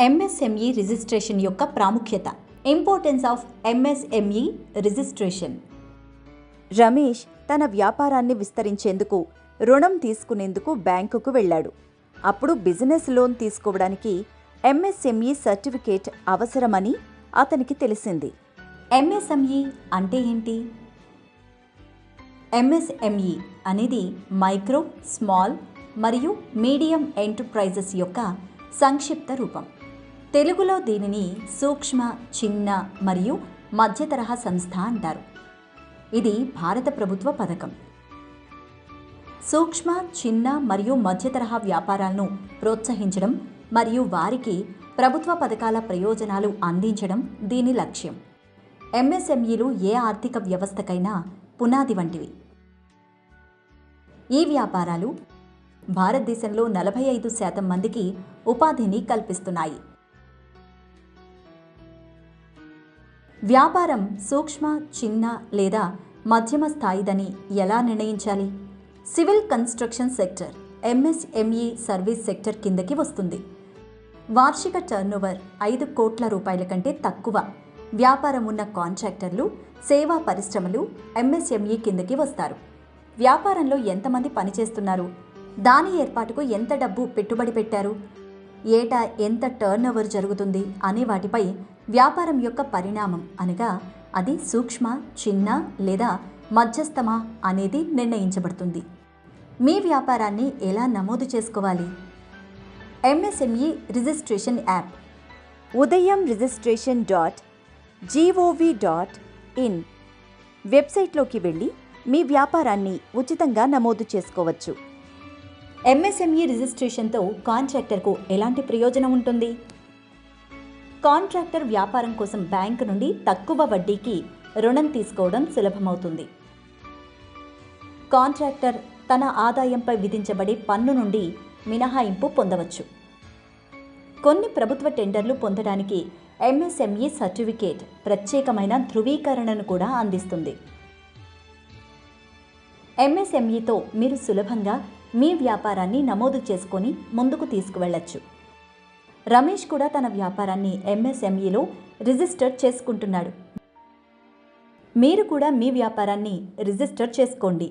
MSME registration యొక్క ప్రాముఖ్యత. Importance of MSME registration Ramesh తన వ్యాపారాన్ని విస్తరించేందుకు రుణం తీసుకునేందుకు బ్యాంకుకు వెళ్ళాడు. అప్పుడు బిజినెస్ లోన్ తీసుకోవడానికి ఎంఎస్ఎంఈ సర్టిఫికేట్ అవసరమని అతనికి తెలిసింది. ఎంఎస్ఎంఈ అంటే ఏంటి? ఎంఎస్ఎంఈ అనేది మైక్రో స్మాల్ మరియు మీడియం ఎంటర్ప్రైజెస్ యొక్క సంక్షిప్త రూపం. తెలుగులో దీనిని సూక్ష్మ చిన్న మరియు మధ్య తరహా సంస్థ అంటారు. ఇది భారత ప్రభుత్వ పథకం. సూక్ష్మ చిన్న మరియు మధ్య తరహా వ్యాపారాలను ప్రోత్సహించడం మరియు వారికి ప్రభుత్వ పథకాల ప్రయోజనాలు అందించడం దీని లక్ష్యం. ఎంఎస్ఎంఈలు ఏ ఆర్థిక వ్యవస్థకైనా పునాది వంటివి. ఈ వ్యాపారాలు భారతదేశంలో నలభై ఐదు శాతం మందికి ఉపాధిని కల్పిస్తున్నాయి. వ్యాపారం సూక్ష్మ చిన్న లేదా మధ్యమ స్థాయిదని ఎలా నిర్ణయించాలి? Civil construction sector MSME service sector కిందకి వస్తుంది. వార్షిక టర్నోవర్ ఐదు కోట్ల రూపాయల కంటే తక్కువ. వ్యాపారం ఉన్న కాంట్రాక్టర్లు సేవా పరిశ్రమలు ఎంఎస్ఎంఈ కిందకి వస్తారు. వ్యాపారంలో ఎంతమంది పనిచేస్తున్నారు? దాని ఏర్పాటుకు ఎంత డబ్బు పెట్టుబడి పెట్టారు? ఏటా ఎంత టర్నోవర్ జరుగుతుంది? అనే వాటిపై వ్యాపారం యొక్క పరిణామం అనగా అది సూక్ష్మ చిన్న లేదా మధ్యస్థమా అనేది నిర్ణయించబడుతుంది. మీ వ్యాపారాన్ని ఎలా నమోదు చేసుకోవాలి? MSME registration app. Udyam registration dot gov dot in. వెబ్సైట్లోకి వెళ్ళి మీ వ్యాపారాన్ని ఉచితంగా నమోదు చేసుకోవచ్చు. ఎంఎస్ఎంఈ రిజిస్ట్రేషన్తో కాంట్రాక్టర్కు ఎలాంటి ప్రయోజనం ఉంటుంది? కాంట్రాక్టర్ వ్యాపారం కోసం బ్యాంకు నుండి తక్కువ వడ్డీకి రుణం తీసుకోవడం సులభమవుతుంది. కాంట్రాక్టర్ తన ఆదాయంపై విధించబడే పన్ను నుండి మినహాయింపు పొందవచ్చు. కొన్ని ప్రభుత్వ టెండర్లు పొందడానికి ఎంఎస్ఎంఈ సర్టిఫికేట్ ప్రత్యేకమైన ధృవీకరణను కూడా అందిస్తుంది. ఎంఎస్ఎంఈతో మీరు సులభంగా మీ వ్యాపారాన్ని నమోదు చేసుకొని ముందుకు తీసుకువెళ్ళచ్చు. రమేష్ కూడా తన వ్యాపారాన్ని ఎంఎస్ఎంఈలో రిజిస్టర్ చేసుకుంటున్నాడు. మీరు కూడా మీ వ్యాపారాన్ని రిజిస్టర్ చేసుకోండి.